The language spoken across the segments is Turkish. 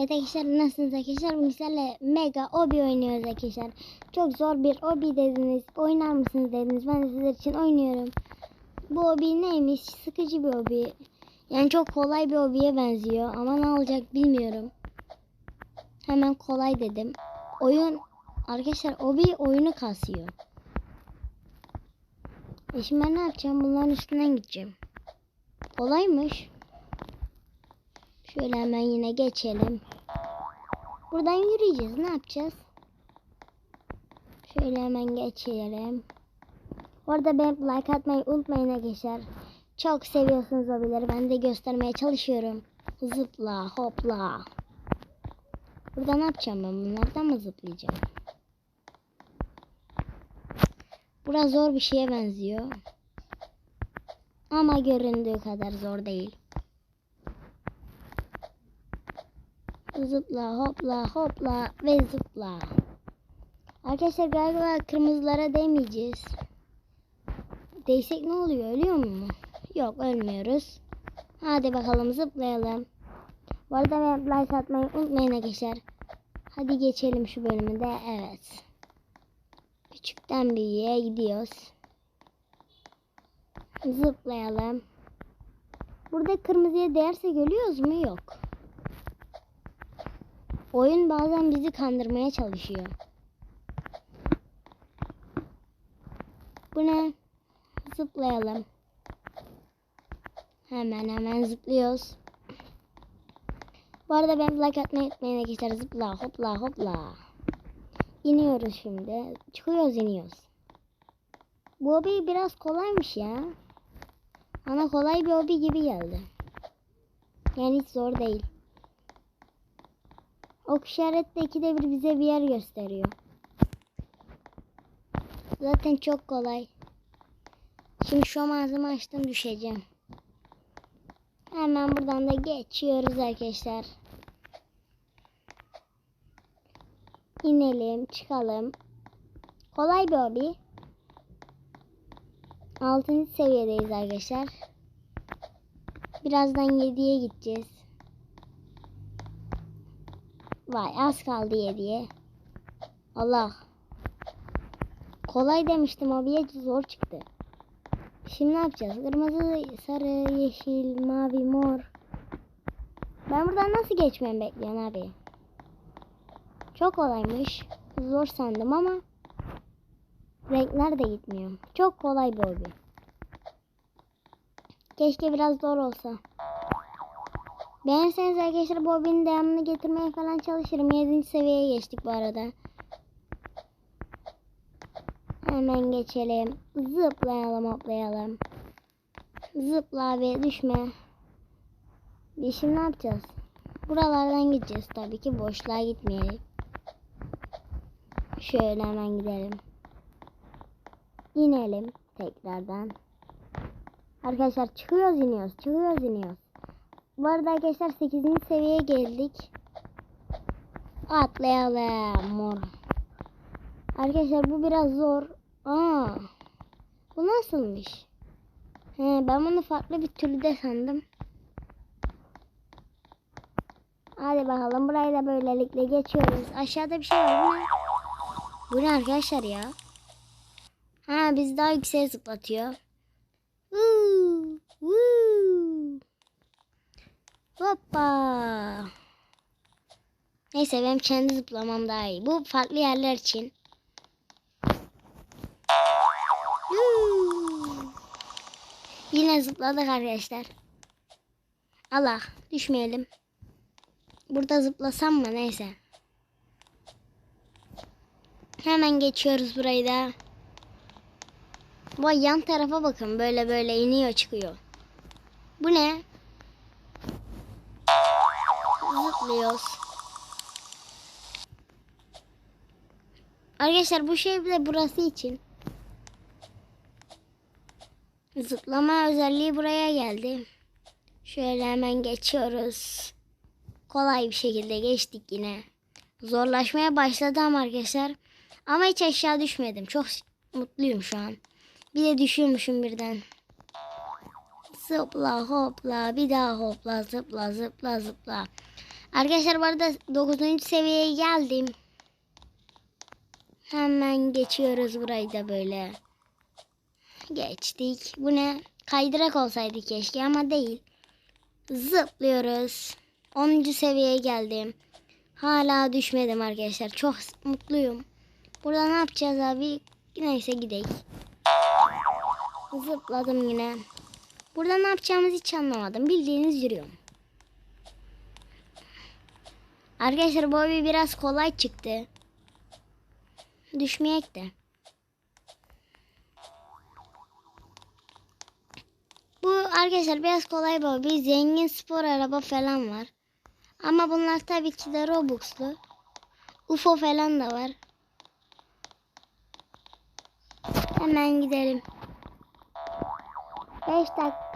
Evet arkadaşlar nasılsınız arkadaşlar? Bugün sizlerle mega obi oynuyoruz arkadaşlar. Çok zor bir obi dediniz. Oynar mısınız dediniz. Ben de sizler için oynuyorum. Bu obi neymiş? Sıkıcı bir obi. Yani çok kolay bir obiye benziyor. Ama ne olacak bilmiyorum. Hemen kolay dedim. Oyun arkadaşlar obi oyunu kasıyor. E şimdi ben ne yapacağım? Bunların üstünden gideceğim. Kolaymış. Şöyle hemen yine geçelim. Buradan yürüyeceğiz. Ne yapacağız? Şöyle hemen geçelim. Orada ben like atmayı unutmayın arkadaşlar. Çok seviyorsunuz hobileri. Ben de göstermeye çalışıyorum. Zıpla hopla. Burada ne yapacağım ben? Bunlardan mı zıplayacağım? Burası zor bir şeye benziyor. Ama göründüğü kadar zor değil. Zıpla hopla hopla ve zıpla. Arkadaşlar galiba kırmızılara değmeyeceğiz. Değsek ne oluyor? Ölüyor mu? Yok ölmüyoruz. Hadi bakalım zıplayalım. Bu arada like atmayı unutmayın arkadaşlar. Hadi geçelim şu bölümü de. Evet. Küçükten büyüğe gidiyoruz. Zıplayalım. Burada kırmızıya değersek ölüyoruz mu? Yok. Oyun bazen bizi kandırmaya çalışıyor. Bu ne? Zıplayalım. Hemen hemen zıplıyoruz. Bu arada ben like atmayı unutmayın arkadaşlar. Zıpla hopla hopla. İniyoruz şimdi. Çıkıyoruz iniyoruz. Bu hobi biraz kolaymış ya. Bana kolay bir hobi gibi geldi. Yani hiç zor değil. Ok işareti ikide bir bize bir yer gösteriyor. Zaten çok kolay. Şimdi şu ağzımı açtım düşeceğim. Hemen buradan da geçiyoruz arkadaşlar. İnelim, çıkalım. Kolay bir hobi. 6. seviyedeyiz arkadaşlar. Birazdan 7'ye gideceğiz. Vay az kaldı 7'ye. Allah. Kolay demiştim abiye zor çıktı. Şimdi ne yapacağız? Kırmızı, sarı, yeşil, mavi, mor. Ben buradan nasıl geçmemi bekliyorsun abi? Çok kolaymış. Zor sandım ama renkler de gitmiyor. Çok kolay bir hobi. Keşke biraz zor olsa. Beğenirseniz arkadaşlar bu devamını getirmeye falan çalışırım. 7. seviyeye geçtik bu arada. Hemen geçelim. Zıplayalım hoplayalım. Zıpla ve düşme. Biz şimdi ne yapacağız? Buralardan gideceğiz tabii ki boşluğa gitmeyelim. Şöyle hemen gidelim. İnelim tekrardan. Arkadaşlar çıkıyoruz iniyoruz. Çıkıyoruz iniyoruz. Bu arada arkadaşlar 8. seviyeye geldik. Atlayalım mor. Arkadaşlar bu biraz zor. Aa, bu nasılmış? He, ben bunu farklı bir türlü de sandım. Hadi bakalım burayı da böylelikle geçiyoruz. Aşağıda bir şey var bu ne? Bu ne arkadaşlar ya? Ha biz daha yükseğe zıplatıyor. Woo, woo. Hoppa. Neyse benim kendi zıplamam daha iyi. Bu farklı yerler için. Yine zıpladık arkadaşlar. Allah düşmeyelim. Burada zıplasam mı neyse. Hemen geçiyoruz burayı da. Bu yan tarafa bakın böyle böyle iniyor çıkıyor. Bu ne? Zıplıyoruz. Arkadaşlar bu şey de burası için. Zıplama özelliği buraya geldi. Şöyle hemen geçiyoruz. Kolay bir şekilde geçtik yine. Zorlaşmaya başladı ama arkadaşlar. Ama hiç aşağı düşmedim. Çok mutluyum şu an. Bir de düşüyormuşum birden. Zıpla hopla bir daha hopla zıpla zıpla zıpla. Arkadaşlar bu arada 9. seviyeye geldim. Hemen geçiyoruz burayı da böyle. Geçtik. Bu ne? Kaydırak olsaydı keşke ama değil. Zıplıyoruz. 10. seviyeye geldim. Hala düşmedim arkadaşlar. Çok mutluyum. Burada ne yapacağız abi? Neyse gidelim. Zıpladım yine. Burada ne yapacağımızı hiç anlamadım. Bildiğiniz yürüyorum. Arkadaşlar bu abi biraz kolay çıktı. Düşmeyek de. Bu arkadaşlar biraz kolay bu. Bir zengin spor araba falan var. Ama bunlar tabii ki de Robux'lu. UFO falan da var. Hemen gidelim. 5 dakika.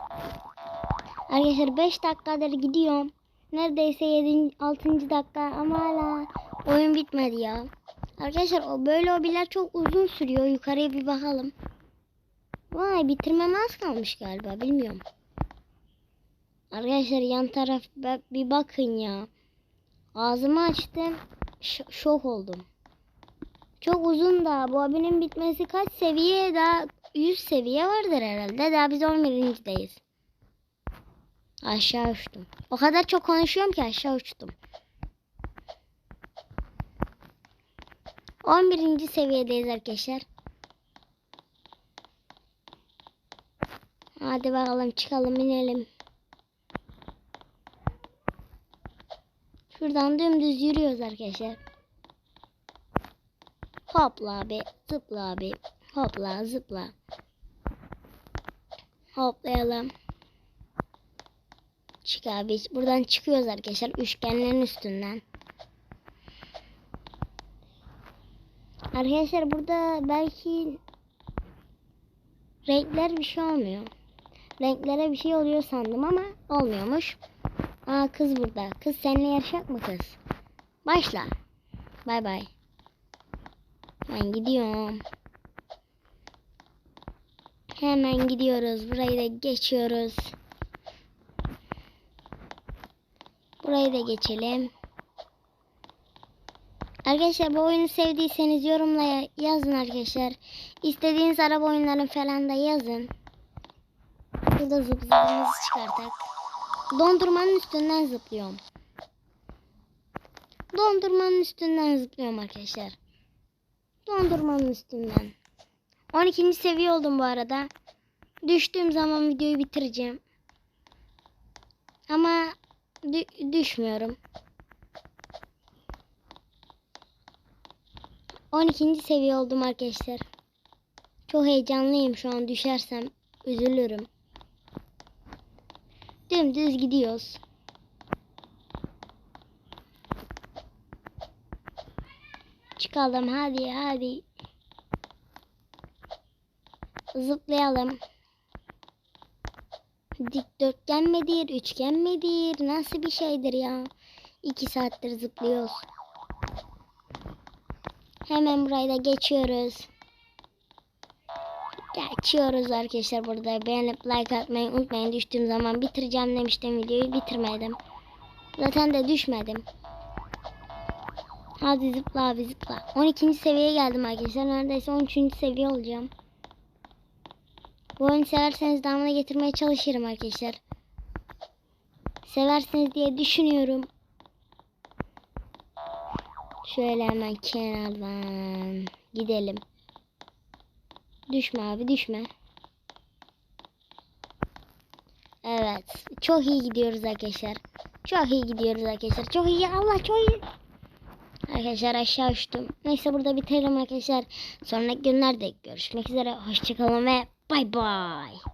Arkadaşlar 5 dakikadır gidiyorum. Neredeyse 7. 6. dakika ama hala oyun bitmedi ya. Arkadaşlar o böyle hobiler çok uzun sürüyor. Yukarıya bir bakalım. Vay bitirmem az kalmış galiba bilmiyorum. Arkadaşlar yan taraf bir bakın ya. Ağzımı açtım. şok oldum. Çok uzun da bu abinin bitmesi kaç seviye daha 100 seviye vardır herhalde. Daha biz 11.deyiz. Aşağı uçtum. O kadar çok konuşuyorum ki aşağı uçtum. 11. seviyedeyiz arkadaşlar. Hadi bakalım çıkalım inelim. Şuradan dümdüz yürüyoruz arkadaşlar. Hopla abi, zıpla abi. Hopla, zıpla. Hoplayalım. Çık abi. Buradan çıkıyoruz arkadaşlar. Üçgenlerin üstünden. Arkadaşlar burada belki renkler bir şey olmuyor. Renklere bir şey oluyor sandım ama olmuyormuş. Aa kız burada. Kız seninle yarışacak mı kız? Başla. Bay bay. Ben gidiyorum. Hemen gidiyoruz. Burayı da geçiyoruz. Burayı da geçelim. Arkadaşlar bu oyunu sevdiyseniz yorumlara yazın arkadaşlar. İstediğiniz araba oyunlarını falan da yazın. Burada zıp zıpımızı çıkartak. Dondurmanın üstünden zıplıyorum. Dondurmanın üstünden zıplıyorum arkadaşlar. Dondurmanın üstünden. 12. seviye oldum bu arada. Düştüğüm zaman videoyu bitireceğim. Ama dü- düşmüyorum. 12. seviye oldum arkadaşlar. Çok heyecanlıyım şu an düşersem üzülürüm. Dümdüz gidiyoruz. Çıkalım hadi hadi. Zıplayalım. Dikdörtgen midir, üçgen midir? Nasıl bir şeydir ya? İki saattir zıplıyoruz. Hemen burayı da geçiyoruz. Geçiyoruz arkadaşlar burada. Beğenip like atmayı unutmayın. Düştüğüm zaman bitireceğim demiştim videoyu. Bitirmedim. Zaten de düşmedim. Hadi zıpla abi zıpla. 12. seviyeye geldim arkadaşlar. Neredeyse 13. seviye olacağım. Bu oyunu severseniz devamını getirmeye çalışırım arkadaşlar. Seversiniz diye düşünüyorum. Şöyle hemen kenardan gidelim. Düşme abi düşme. Evet. Çok iyi gidiyoruz arkadaşlar. Çok iyi gidiyoruz arkadaşlar. Çok iyi. Allah çok iyi. Arkadaşlar aşağı uçtum. Neyse burada bitirelim arkadaşlar. Sonraki günlerde görüşmek üzere. Hoşçakalın ve bay bay.